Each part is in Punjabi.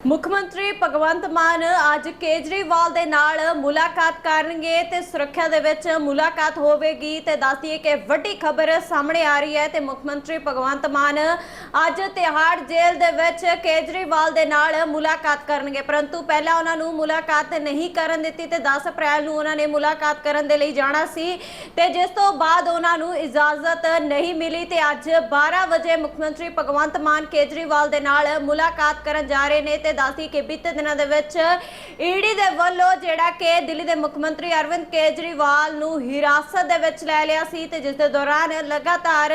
ਮੁੱਖ ਮੰਤਰੀ ਭਗਵੰਤ ਮਾਨ ਅੱਜ ਕੇਜਰੀਵਾਲ ਦੇ ਨਾਲ ਮੁਲਾਕਾਤ ਕਰਨਗੇ ਤੇ ਸੁਰੱਖਿਆ ਦੇ ਵਿੱਚ ਮੁਲਾਕਾਤ ਹੋਵੇਗੀ ਤੇ ਦੱਸਦੀਏ ਕਿ ਵੱਡੀ ਖਬਰ ਸਾਹਮਣੇ ਆ ਰਹੀ ਹੈ ਤੇ ਮੁੱਖ ਮੰਤਰੀ ਭਗਵੰਤ ਮਾਨ ਅੱਜ ਤਿਹਾੜ ਜੇਲ੍ਹ ਦੇ ਵਿੱਚ ਕੇਜਰੀਵਾਲ ਦੇ ਨਾਲ ਮੁਲਾਕਾਤ ਕਰਨਗੇ। ਪਰੰਤੂ ਪਹਿਲਾਂ ਉਹਨਾਂ ਨੂੰ ਮੁਲਾਕਾਤ ਨਹੀਂ ਕਰਨ ਦਿੱਤੀ ਤੇ 10 ਅਪ੍ਰੈਲ ਨੂੰ ਉਹਨਾਂ ਨੇ ਮੁਲਾਕਾਤ ਕਰਨ ਦੇ ਲਈ ਜਾਣਾ ਸੀ ਤੇ ਜਿਸ ਤੋਂ ਬਾਅਦ ਉਹਨਾਂ ਨੂੰ ਇਜਾਜ਼ਤ ਨਹੀਂ ਮਿਲੀ ਤੇ ਅੱਜ 12 ਵਜੇ ਮੁੱਖ ਮੰਤਰੀ ਭਗਵੰਤ ਮਾਨ ਕੇਜਰੀਵਾਲ ਦੇ ਨਾਲ ਮੁਲਾਕਾਤ ਕਰਨ ਜਾ ਰਹੇ ਨੇ ਤੇ ਦੱਸਦੀ ਕਿ ਬੀਤੇ ਦਿਨਾਂ ਦੇ ਵਿੱਚ ਈਡੀ ਦੇ ਵੱਲੋਂ ਜਿਹੜਾ ਕਿ ਦਿੱਲੀ ਦੇ ਮੁੱਖ ਮੰਤਰੀ ਅਰਵਿੰਦ ਕੇਜਰੀਵਾਲ ਨੂੰ ਹਿਰਾਸਤ ਦੇ ਵਿੱਚ ਲੈ ਲਿਆ ਸੀ ਤੇ ਜਿਸ ਦੇ ਦੌਰਾਨ ਲਗਾਤਾਰ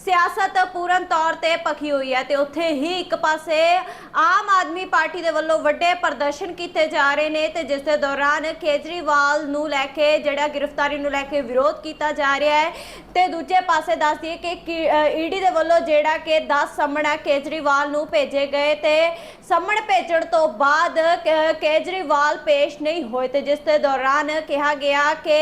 ਸਿਆਸਤ ਪੂਰਨ ਤੌਰ ਤੇ ਪਖੀ ਹੋਈ ਹੈ ਤੇ ਉੱਥੇ ਹੀ ਇੱਕ ਪਾਸੇ ਆਮ ਆਦਮੀ ਪਾਰਟੀ ਦੇ ਵੱਲੋਂ ਵੱਡੇ ਪ੍ਰਦਰਸ਼ਨ ਕੀਤੇ ਜਾ ਰਹੇ ਨੇ ਤੇ ਜਿਸ ਦੇ ਦੌਰਾਨ ਕੇਜਰੀਵਾਲ ਨੂੰ ਲੈ ਕੇ ਜਿਹੜਾ ਗ੍ਰਿਫਤਾਰੀ ਨੂੰ ਲੈ ਕੇ ਵਿਰੋਧ ਕੀਤਾ ਜਾ ਰਿਹਾ ਹੈ ਤੇ ਦੂਜੇ ਪਾਸੇ ਦੱਸ ਦਈਏ ਕਿ ਈਡੀ ਦੇ ਵੱਲੋਂ ਜਿਹੜਾ ਕਿ 10 ਸਮਣਾ ਕੇਜਰੀਵਾਲ ਨੂੰ ਭੇਜੇ ਗਏ ਤੇ ਸਮਣ ਭੇਜਣ ਤੋਂ ਬਾਅਦ ਕੇਜਰੀਵਾਲ ਪੇਸ਼ ਨਹੀਂ ਹੋਏ ਤੇ ਜਿਸ ਦੇ ਦੌਰਾਨ ਕਿਹਾ ਗਿਆ ਕਿ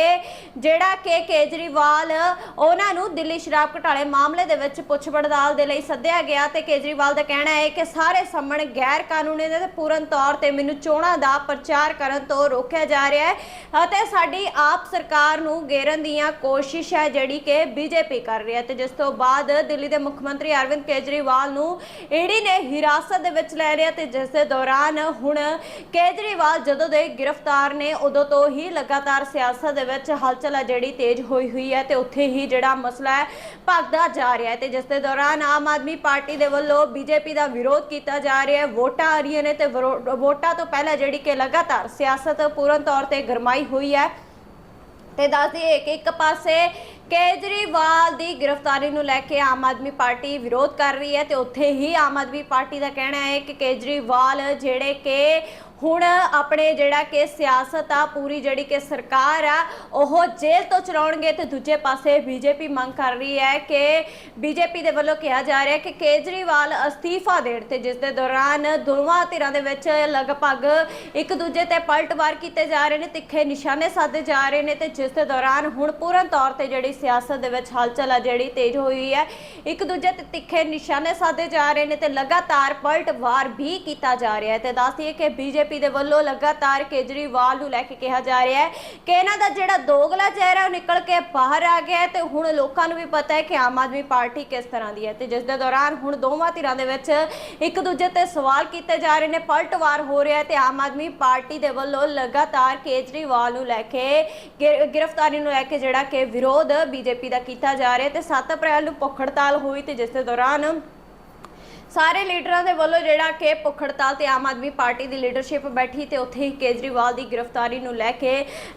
ਜਿਹੜਾ ਕਿ ਕੇਜਰੀਵਾਲ ਉਹਨਾਂ ਨੂੰ ਦਿੱਲੀ ਸ਼ਰਾਬ ਘੁਟਾਲੇ ਮਾਮਲੇ ਦੇ ਵਿੱਚ ਪੁੱਛ ਪੜਤਾਲ ਦੇ ਲਈ ਸੱਦਿਆ ਗਿਆ ਤੇ ਕੇਜਰੀਵਾਲ ਦਾ ਕਹਿਣਾ ਹੈ ਕਿ ਸਾਰੇ ਸਮਣ ਗੈਰ ਕਾਨੂੰਨੀ ਨੇ ਤੇ ਪੂਰਨ ਤੌਰ ਤੇ ਮੈਨੂੰ ਚੋਣਾਂ ਦਾ ਪ੍ਰਚਾਰ ਕਰਨ ਤੋਂ ਰੋਕਿਆ ਜਾ ਰਿਹਾ ਹੈ ਅਤੇ ਸਾਡੀ ਆਪ ਸਰਕਾਰ ਨੂੰ ਗੇਰਨ ਦੀਆਂ ਕੋਸ਼ਿਸ਼ ਹੈ ਜਿਹੜੀ ਕਿ ਬੀਜੇਪੀ ਕਰ ਰਹੀ ਹੈ ਤੇ ਜਿਸ ਤੋਂ ਬਾਅਦ ਦਿੱਲੀ ਦੇ ਮੁੱਖ ਮੰਤਰੀ ਅਰਵਿੰਦ ਕੇਜਰੀਵਾਲ ਨੂੰ ਈਡੀ ਨੇ ਹਿਰਾਸਤ ਦੇ ਵਿੱਚ ਲੈ ਲਿਆ ਤੇ ਜਿਸ ਦੇ ਦੌਰਾਨ ਹੁਣ ਕੇਜਰੀਵਾਲ ਜਦੋਂ ਦੇ ਗ੍ਰਿਫਤਾਰ ਨੇ, ਉਦੋਂ ਤੋਂ ਹੀ ਲਗਾਤਾਰ ਸਿਆਸਤ ਦੇ ਵਿੱਚ ਹਲਚਲ ਹੈ ਜਿਹੜੀ ਤੇਜ਼ ਹੋਈ ਹੋਈ ਹੈ ਤੇ ਉੱਥੇ ਹੀ ਜਿਹੜਾ ਮਸਲਾ ਹੈ ਭਗਦਾ ਜਾ ਰਿਹਾ ਹੈ ਤੇ ਜਿਸ ਦੇ ਦੌਰਾਨ ਆਮ ਆਦਮੀ ਪਾਰਟੀ ਦੇ ਵੱਲੋਂ ਬੀਜੇਪੀ ਦਾ ਵਿਰੋਧ ਕੀਤਾ ਜਾ ਰਿਹਾ ਹੈ। ਵੋਟਾਂ ਆ ਰਹੀਆਂ ਨੇ ਤੇ ਵੋਟਾਂ ਤੋਂ ਪਹਿਲਾਂ ਜਿਹੜੀ ਕਿ ਲਗਾਤਾਰ ਸਿਆਸਤ ਪੂਰਨ ਤੌਰ ਤੇ ਗਰਮਾਈ ਹੋਈ ਹੈ। ਤੇ ਦੱਸ ਦਈਏ ਕਿ ਇੱਕ ਪਾਸੇ ਕੇਜਰੀਵਾਲ ਦੀ ਗ੍ਰਿਫਤਾਰੀ ਨੂੰ ਲੈ ਕੇ ਆਮ ਆਦਮੀ ਪਾਰਟੀ ਵਿਰੋਧ ਕਰ ਰਹੀ ਹੈ ਤੇ ਉੱਥੇ ਹੀ ਆਮ ਆਦਮੀ ਪਾਰਟੀ ਦਾ ਕਹਿਣਾ ਹੈ ਕਿ ਕੇਜਰੀਵਾਲ ਜਿਹੜੇ ਕਿ ਹੁਣ ਆਪਣੇ ਜਿਹੜਾ ਕਿ ਸਿਆਸਤ ਆ, ਪੂਰੀ ਜਿਹੜੀ ਕਿ ਸਰਕਾਰ ਆ, ਉਹ ਜੇਲ੍ਹ ਤੋਂ ਚਲਾਉਣਗੇ ਤੇ ਦੂਜੇ ਪਾਸੇ ਬੀਜੇਪੀ ਮੰਗ ਕਰ ਰਹੀ ਹੈ ਕਿ ਬੀਜੇਪੀ ਦੇ ਵੱਲੋਂ ਕਿਹਾ ਜਾ ਰਿਹਾ ਕਿ ਕੇਜਰੀਵਾਲ ਅਸਤੀਫਾ ਦੇਣ ਤੇ ਜਿਸ ਦੇ ਦੌਰਾਨ ਦੋਵਾਂ ਧਿਰਾਂ ਦੇ ਵਿੱਚ ਲਗਭਗ ਇੱਕ ਦੂਜੇ ਤੇ ਪਲਟਵਾਰ ਕੀਤੇ ਜਾ ਰਹੇ ਨੇ, ਤਿੱਖੇ ਨਿਸ਼ਾਨੇ ਸਾਧੇ ਜਾ ਰਹੇ ਨੇ ਤੇ ਜਿਸ ਦੇ ਦੌਰਾਨ ਹੁਣ ਪੂਰਨ ਤੌਰ ਤੇ ਜਿਹੜੀ ਸਿਆਸਤ ਦੇ ਵਿੱਚ ਹਲਚਲ ਆ ਜਿਹੜੀ ਤੇਜ਼ ਹੋਈ ਹੈ, ਇੱਕ ਦੂਜੇ ਤੇ ਤਿੱਖੇ ਨਿਸ਼ਾਨੇ ਸਾਧੇ ਜਾ ਰਹੇ ਨੇ ਤੇ ਲਗਾਤਾਰ ਪਲਟਵਾਰ ਵੀ ਕੀਤਾ ਜਾ ਰਿਹਾ ਹੈ। ਤੇ ਦੱਸ ਦਈਏ ਕਿ ਬੀਜੇਪੀ ਦੇ ਵੱਲੋਂ ਲਗਾਤਾਰ ਕੇਜਰੀਵਾਲ ਨੂੰ ਲੈ ਕੇ ਕਿਹਾ ਜਾ ਰਿਹਾ ਹੈ ਕਿ ਇਹਨਾਂ ਦਾ ਜਿਹੜਾ ਦੋਗਲਾ ਚਿਹਰਾ ਉਹ ਨਿਕਲ ਕੇ ਬਾਹਰ ਆ ਗਿਆ ਹੈ ਤੇ ਹੁਣ ਲੋਕਾਂ ਨੂੰ ਵੀ ਪਤਾ ਹੈ ਕਿ ਆਮ ਆਦਮੀ ਪਾਰਟੀ ਕਿਸ ਤਰ੍ਹਾਂ ਦੀ ਹੈ ਤੇ ਜਿਸ ਦੇ ਦੌਰਾਨ ਹੁਣ ਦੋਵਾਂ ਧਿਰਾਂ ਦੇ ਵਿੱਚ ਇੱਕ ਦੂਜੇ ਤੇ ਸਵਾਲ ਕੀਤੇ ਜਾ ਰਹੇ ਨੇ, ਪਲਟਵਾਰ ਹੋ ਰਿਹਾ ਹੈ ਤੇ ਆਮ ਆਦਮੀ ਪਾਰਟੀ ਦੇ ਵੱਲੋਂ ਲਗਾਤਾਰ ਕੇਜਰੀਵਾਲ ਨੂੰ ਲੈ ਕੇ ਗ੍ਰਿਫਤਾਰੀ ਨੂੰ ਲੈ ਕੇ ਜਿਹੜਾ ਕਿ ਵਿਰੋਧ ਬੀਜੇਪੀ ਦਾ ਕੀਤਾ ਜਾ ਰਿਹਾ ਤੇ 7 ਅਪ੍ਰੈਲ ਨੂੰ ਭੁੱਖ ਹੜਤਾਲ ਹੋਈ ਤੇ ਜਿਸ ਦੇ ਦੌਰਾਨ ਸਾਰੇ ਲੀਡਰਾਂ ਦੇ ਵੱਲੋਂ ਜਿਹੜਾ ਕਿ ਭੁੱਖ ਹੜਤਾਲ ਤੇ ਆਮ ਆਦਮੀ ਪਾਰਟੀ ਦੀ ਲੀਡਰਸ਼ਿਪ ਬੈਠੀ ਤੇ ਉੱਥੇ ਹੀ ਕੇਜਰੀਵਾਲ ਦੀ ਗ੍ਰਿਫਤਾਰੀ ਨੂੰ ਲੈ ਕੇ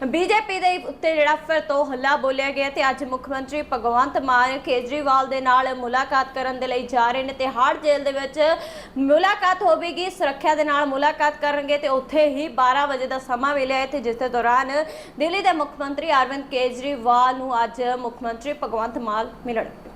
ਬੀਜੇਪੀ ਦੇ ਉੱਤੇ ਜਿਹੜਾ ਫਿਰ ਤੋਂ ਹੱਲਾ ਬੋਲਿਆ ਗਿਆ ਤੇ ਅੱਜ ਮੁੱਖ ਮੰਤਰੀ ਭਗਵੰਤ ਮਾਨ ਕੇਜਰੀਵਾਲ ਦੇ ਨਾਲ ਮੁਲਾਕਾਤ ਕਰਨ ਦੇ ਲਈ ਜਾ ਰਹੇ ਨੇ ਤੇ ਹਾੜ ਜੇਲ੍ਹ ਦੇ ਵਿੱਚ ਮੁਲਾਕਾਤ ਹੋਵੇਗੀ, ਸੁਰੱਖਿਆ ਦੇ ਨਾਲ ਮੁਲਾਕਾਤ ਕਰਨਗੇ ਤੇ ਉੱਥੇ ਹੀ 12 ਵਜੇ ਦਾ ਸਮਾਂ ਮਿਲਿਆ ਹੈ ਤੇ ਜਿਸ ਦੇ ਦੌਰਾਨ ਦਿੱਲੀ ਦੇ ਮੁੱਖ ਮੰਤਰੀ ਅਰਵਿੰਦ ਕੇਜਰੀਵਾਲ ਨੂੰ ਅੱਜ ਮੁੱਖ ਮੰਤਰੀ ਭਗਵੰਤ ਮਾਨ ਮਿਲਣ